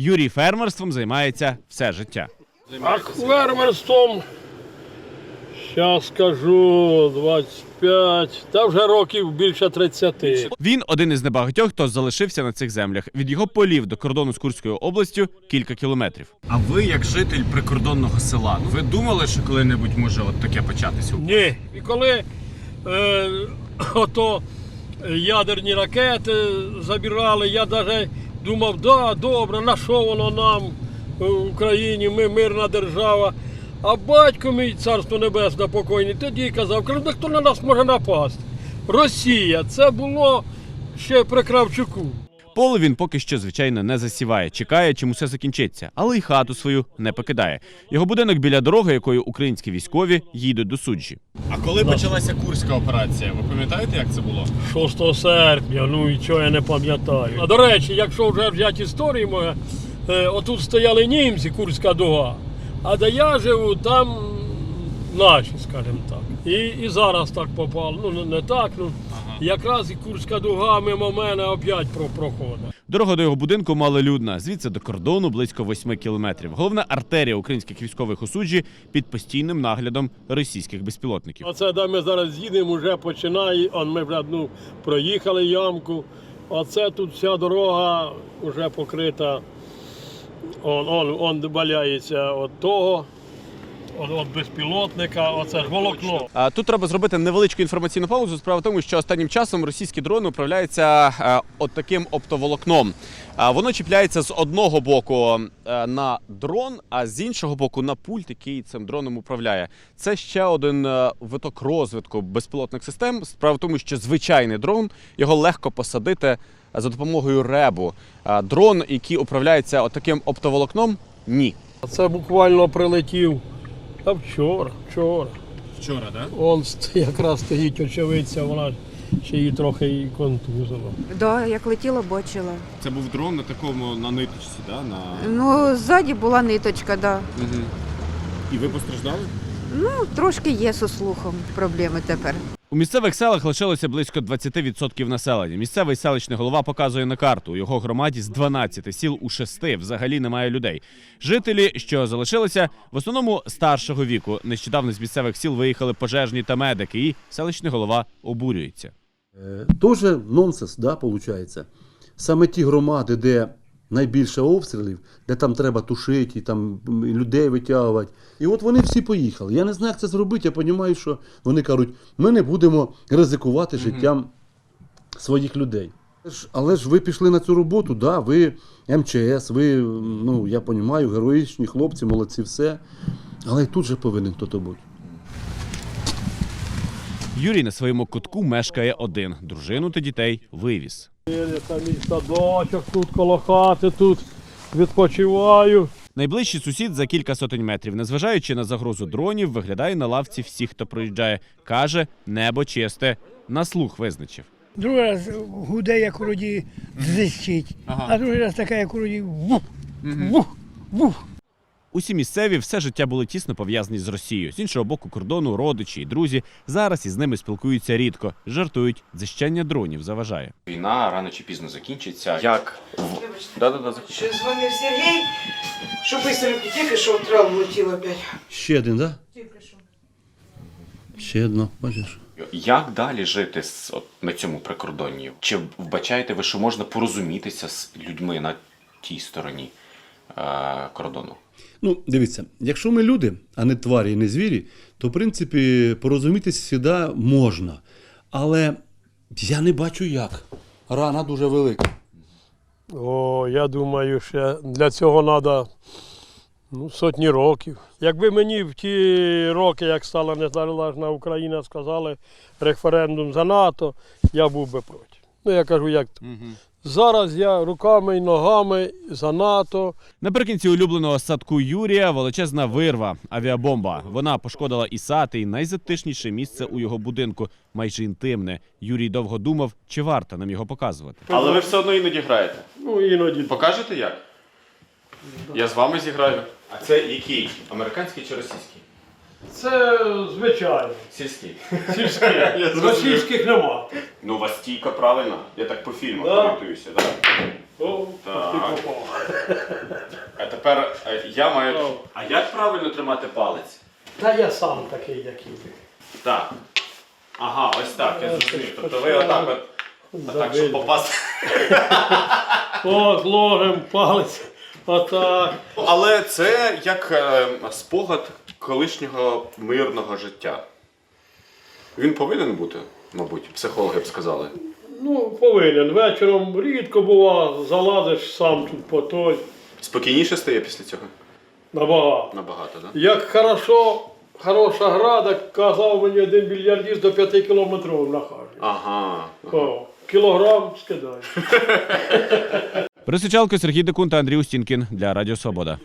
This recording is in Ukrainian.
Юрій фермерством займається все життя. А фермерством, зараз скажу, 25, та вже років більше 30. Він один із небагатьох, хто залишився на цих землях. Від його полів до кордону з Курською областю кілька кілометрів. А ви, як житель прикордонного села, ви думали, що коли-небудь може от таке початися? Ні. І коли е, ото ядерні ракети забирали, я навіть думав, да, добре, на що воно нам в Україні, ми мирна держава. А батько мій, царство небесне покойний, тоді казав, каже, «Да хто на нас може напасти? Росія, це було ще при Кравчуку. Поле він поки що, звичайно, не засіває, чекає, чим усе закінчиться, але й хату свою не покидає. Його будинок біля дороги, якою українські військові їдуть до суджі. А коли почалася курська операція, ви пам'ятаєте, як це було? 6 серпня, ну і чого я не пам'ятаю. А до речі, якщо вже взяти історію моє, е, отут стояли німці, Курська дуга, а де я живу, там наші, скажімо так. І, і зараз так попало. Ну не, не так, ну якраз і Курська дуга мимо мене опять про, проходить. Дорога до його будинку малолюдна, звідси до кордону близько 8 кілометрів. Головна артерія українських військових у суджі під постійним наглядом російських безпілотників. Оце де ми зараз їдемо, вже починає, он ми вже ну, проїхали ямку. Оце тут вся дорога вже покрита. Он, он, он валяється от того, от, от безпілотника, оце ж волокно. Тут треба зробити невеличку інформаційну паузу. Справа в тому, що останнім часом російські дрони управляються от таким оптоволокном. А, Воно чіпляється з одного боку на дрон, а з іншого боку на пульт, який цим дроном управляє. Це ще один виток розвитку безпілотних систем. Справа в тому, що звичайний дрон його легко посадити за допомогою ребу. Дрон, який управляється от таким оптоволокном, ні. Це буквально прилетів. Та вчора, вчора. Вчора, так? Он якраз стоїть очевидця, вона ще її трохи і контузила. Да, як летіла, бачила. Це був дрон на такому на ниточці, да? на... Ну, ззаді була ниточка, да. Угу. І ви постраждали? Ну, трошки є зі слухом проблеми тепер. У місцевих селах лишилося близько 20% населення. Місцевий селищний голова показує на карту. У його громаді з 12 сіл у 6 взагалі немає людей. Жителі, що залишилися, в основному старшого віку. Нещодавно з місцевих сіл виїхали пожежні та медики, і селищний голова обурюється. Е, Тоже нонсенс, да, виходить. Саме ті громади, де найбільше обстрілів, де там треба тушити, і там і людей витягувати. І от вони всі поїхали. Я не знаю, як це зробити. Я розумію, що вони кажуть, ми не будемо ризикувати життям своїх людей. Але ж- ви пішли на цю роботу, да, ви МЧС, ви, ну, я розумію, героїчні хлопці, молодці, все. Але і тут же повинен хтось бути. Юрій на своєму кутку мешкає один. Дружину та дітей вивіз. Це мій садочок тут коло хати, тут відпочиваю. Найближчий сусід за кілька сотень метрів, незважаючи на загрозу дронів, виглядає на лавці всіх, хто проїжджає. Каже, небо чисте, на слух визначив. Другий раз гуде, як вроді зищить, а другий раз така, як вроді вух, вух, вух. Усі місцеві все життя були тісно пов'язані з Росією. З іншого боку кордону, родичі і друзі зараз із ними спілкуються рідко. Жартують, зищання дронів заважає. Війна рано чи пізно закінчиться. Як да-да-да, Ще дзвонив Сергій, що бистренько тільки що в травму летів опять. Ще один, так? Да? Ще одно, бачиш? як далі жити з от, на цьому прикордонні? Чи вбачаєте ви, що можна порозумітися з людьми на тій стороні кордону? Ну, дивіться, якщо ми люди, а не тварі і не звірі, то в принципі порозумітися завжди можна. Але я не бачу як. Рана дуже велика. О, я думаю, ще для цього треба ну, сотні років. Якби мені в ті роки, як стала незалежна Україна, сказали референдум за НАТО, я був би проти. Ну, я кажу, як то. Зараз я руками і ногами за НАТО. Наприкінці улюбленого садку Юрія величезна вирва, авіабомба. Вона пошкодила і сад, і найзатишніше місце у його будинку, майже інтимне. Юрій довго думав, чи варто нам його показувати. Але ви все одно іноді граєте. Ну, іноді. Покажете як? Я з вами зіграю. А це який? Американський чи російський? Це звичайно. Сільський. Сільські. Російських нема. Ну, у вас правильна. Я так по фільмах Да. орієнтуюся, так? О, Так. ти попав. А тепер е, я маю. О. А як правильно тримати палець? Та я сам такий, як і ви. Так. Ага, ось так, я Е, зрозумів. Тобто ви отак от. Так, щоб Забили. попасти. От, ложим палець. Отак. Але це як е, спогад колишнього мирного життя. Він повинен бути, мабуть, психологи б сказали. Ну, повинен. Вечором рідко бува, залазиш сам тут по той. Спокійніше стає після цього. Набагато. Набагато, так? Як хорошо, хороша гра, так казав мені один більярдіст до 5 кілометрів нахажує. Ага. О, кілограм скидає. Пересичалко Сергій Декун та Андрій Устінкін для Радіо Свобода.